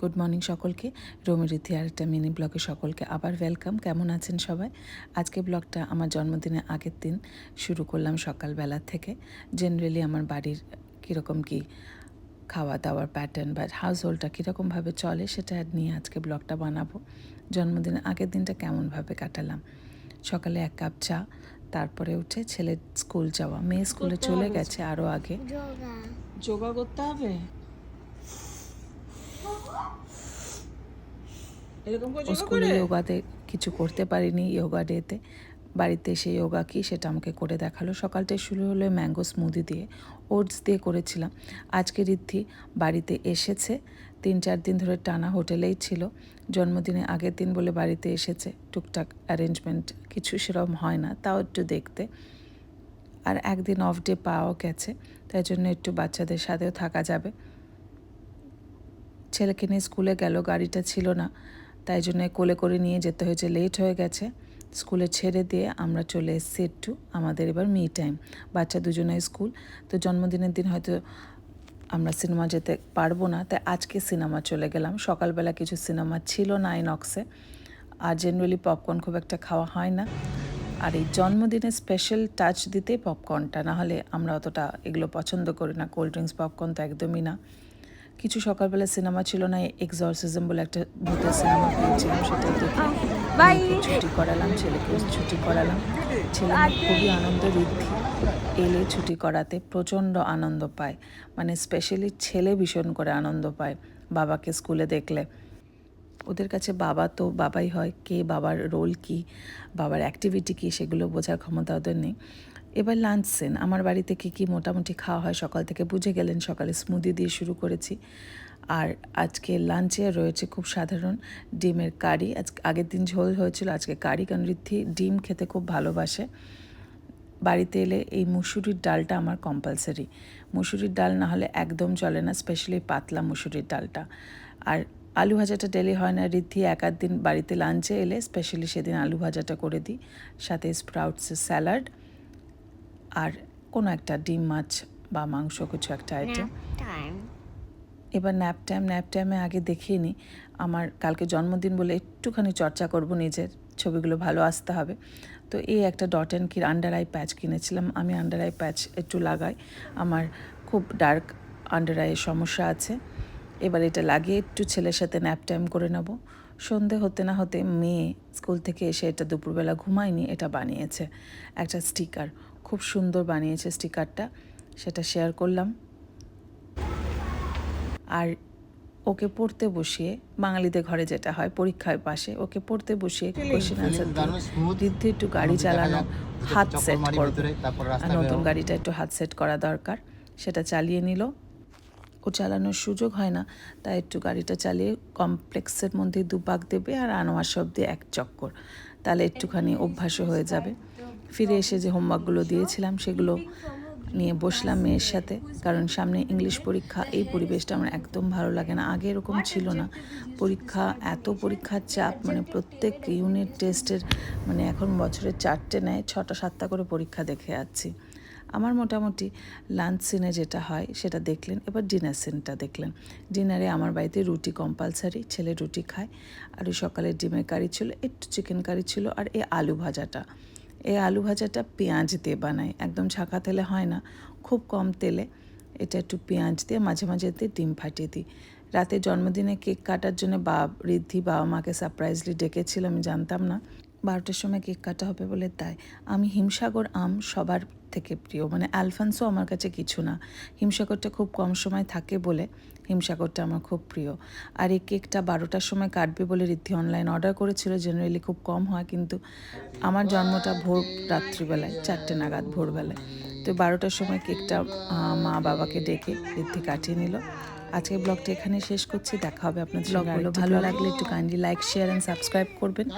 Good morning সকলকে। রমি রীতি আর একটা mini ব্লগে সকলকে আবার ওয়েলকাম কেমন আছেন সবাই? আজকে ব্লগটা আমার জন্মদিনের আগের দিন শুরু করলাম সকালবেলা থেকে। জেনারেলি আমার বাড়ির কীরকম কি খাওয়া দাওয়ার প্যাটার্ন বা হাউস হোল্ডটা কীরকমভাবে চলে সেটা নিয়ে আজকে ব্লগটা বানাবো। জন্মদিনের আগের দিনটা কেমনভাবে কাটালাম? সকালে এক কাপ চা তারপরে উঠে ছেলের স্কুল যাওয়া। মেয়ে স্কুলে চলে গেছে আরও আগে। যোগা করতে হবে এরকম করে ও স্কুলে যোগাতে কিছু করতে পারিনি যোগা ডেতে বাড়িতে এসে যোগা কি সেটা আমাকে করে দেখাল। সকালটাই শুরু হলো ম্যাঙ্গো স্মুদি দিয়ে ওটস দিয়ে করেছিলাম। আজকে ঋদ্ধি বাড়িতে এসেছে। তিন চার দিন ধরে টানা হোটেলেই ছিল। জন্মদিনে আগের দিন বলে বাড়িতে এসেছে। টুকটাক অ্যারেঞ্জমেন্ট কিছু সেরকম হয় না তাও একটু দেখতে। আর একদিন অফ ডে পাওয়াও গেছে তাই জন্য একটু বাচ্চাদের সাথেও থাকা যাবে। ছেলেকে নিয়ে স্কুলে গেল গাড়িটা ছিল না। তাই জন্য কোলে করে নিয়ে যেতে হয়েছে। লেট হয়ে গেছে। স্কুলে ছেড়ে দিয়ে আমরা চলে এসেছি একটু আমাদের এবার মি টাইম বাচ্চা দুজনের স্কুল। তো জন্মদিনের দিন হয়তো আমরা সিনেমা যেতে পারব না। তাই আজকে সিনেমা চলে গেলাম। সকালবেলা কিছু সিনেমা ছিল না আইনক্সে আর জেনারেলি পপকর্ন খুব একটা খাওয়া হয় না। আর এই জন্মদিনে স্পেশাল টাচ দিতে পপকর্নটা না হলে আমরা অতটা এগুলো পছন্দ করি না। কোল্ড ড্রিঙ্কস পপকর্ন তো একদমই না। কিছু সকালবেলা সিনেমা ছিল না এক্সরসিজম বলে একটা ভূতের সিনেমা পেয়েছিলাম সেটাই দেখে ছুটি করালাম ছেলেকে ছুটি করালাম। ছেলে খুবই আনন্দ বৃদ্ধি এলে ছুটি করাতে প্রচণ্ড আনন্দ পায় মানে স্পেশালি ছেলে ভীষণ করে আনন্দ পায় বাবাকে স্কুলে দেখলে। ওদের কাছে বাবা তো বাবাই হয় কে বাবার রোল কি বাবার অ্যাক্টিভিটি কী সেগুলো বোঝার ক্ষমতা ওদের নেই। এবার লাঞ্চ সেন আমার বাড়িতে কী কী মোটামুটি খাওয়া হয় সকাল থেকে বুঝে গেলেন, সকালে স্মুদি দিয়ে শুরু করেছি। আর আজকে লাঞ্চে রয়েছে খুব সাধারণ ডিমের কারি। আজ, আগের দিন ঝোল হয়েছিল, আজকে কারি। কারণ ঋদ্ধি ডিম খেতে খুব ভালোবাসে। বাড়িতে এলে এই মুসুরির ডালটা আমার কম্পালসারি মুসুরির ডাল না হলে একদম চলে না স্পেশালি পাতলা মুসুরির ডালটা। আর আলু ভাজাটা ডেলি হয় না। ঋদ্ধি এক দিন বাড়িতে লাঞ্চে এলে স্পেশালি সেদিন আলু ভাজাটা করে দিই। সাথে স্প্রাউটসের স্যালাড আর কোনো একটা ডিম মাছ বা মাংস কিছু একটা আইটেম এবার ন্যাপ টাইম ন্যাপ টাইমে আগে দেখিয়ে নিই। আমার কালকে জন্মদিন বলে একটুখানি চর্চা করব নিজের ছবিগুলো ভালো আসতে হবে। তো এই একটা ডট অ্যান্ড কির আন্ডার আই প্যাচ কিনেছিলাম। আমি আন্ডার আই প্যাচ একটু লাগাই। আমার খুব ডার্ক আন্ডার আইয়ের সমস্যা আছে। এবার এটা লাগিয়ে একটু ছেলের সাথে ন্যাপ টাইম করে নেব। সন্ধে হতে না হতে মেয়ে স্কুল থেকে এসে এটা দুপুরবেলা ঘুমায়নি এটা বানিয়েছে। একটা স্টিকার খুব সুন্দর বানিয়েছে স্টিকারটা সেটা শেয়ার করলাম। আর ওকে পড়তে বসিয়ে বাঙালিদের ঘরে যেটা হয় পরীক্ষায় পাশে ওকে পড়তে বসিয়ে কোশ্চেন আনসার ঋদ্ধি একটু গাড়ি চালানো হাত সেট করবে। নতুন গাড়িটা একটু হাত সেট করা দরকার সেটা চালিয়ে নিল। ও চালানোর সুযোগ হয় না তাই একটু গাড়িটা চালিয়ে কমপ্লেক্সের মধ্যে দুপাক দেবে আর আনোয়ার সব দিয়ে এক চক্কর। তাহলে একটুখানি অভ্যাসও হয়ে যাবে। ফিরে এসে যে হোমওয়ার্কগুলো দিয়েছিলাম, সেগুলো নিয়ে বসলাম মেয়ের সাথে। কারণ সামনে ইংলিশ পরীক্ষা, এই পরিবেশটা আমার একদম ভালো লাগে না। আগে এরকম ছিল না। পরীক্ষা, এত পরীক্ষার চাপ মানে প্রত্যেক ইউনিট টেস্টের মানে এখন বছরে চারটে নেয়, ছটা, সাতটা করে পরীক্ষা দেখে যাচ্ছি আমার মোটামুটি লাঞ্চ সিনে যেটা হয়, সেটা দেখলেন। এবার ডিনার সিনটা দেখলেন। ডিনারে আমার বাড়িতে রুটি কম্পালসারি ছেলে রুটি খায়। আর ওই সকালে ডিমের কারি ছিল, একটু চিকেন কারি ছিল, আর এই আলু ভাজাটা। এই আলু ভাজাটা পেঁয়াজ দিয়ে বানাই, একদম ছাকা তেলে হয় না, খুব কম তেলে। এটা একটু পেঁয়াজ দিয়ে মাঝে মাঝে দিয়ে ডিম ফাটিয়ে দিই। রাতে জন্মদিনে কেক কাটার জন্য বা ঋদ্ধি বাবা মাকে সারপ্রাইজলি ডেকেছিল, আমি জানতাম না। বারোটার সময় কেক কাটা হবে বলে তাই। আমি হিমসাগর আম সবার থেকে প্রিয়। মানে অ্যালফান্সও আমার কাছে কিছু না। হিমসাগরটা খুব কম সময় থাকে বলে হিমসাগরটা আমার খুব প্রিয়। আর এই কেকটা বারোটার সময় কাটবে বলে ঋদ্ধি অনলাইন অর্ডার করেছিল। জেনারেলি খুব কম হয় কিন্তু আমার জন্মটা ভোর রাত্রিবেলায় চারটে নাগাদ ভোরবেলায়। তো বারোটার সময় কেকটা মা বাবাকে ডেকে ঋদ্ধি কাটিয়ে নিল। আজকে ব্লগটা এখানে শেষ করছি। দেখা হবে আপনাদের ব্লগগুলো ভালো লাগলে একটু kindly like share and subscribe করবেন।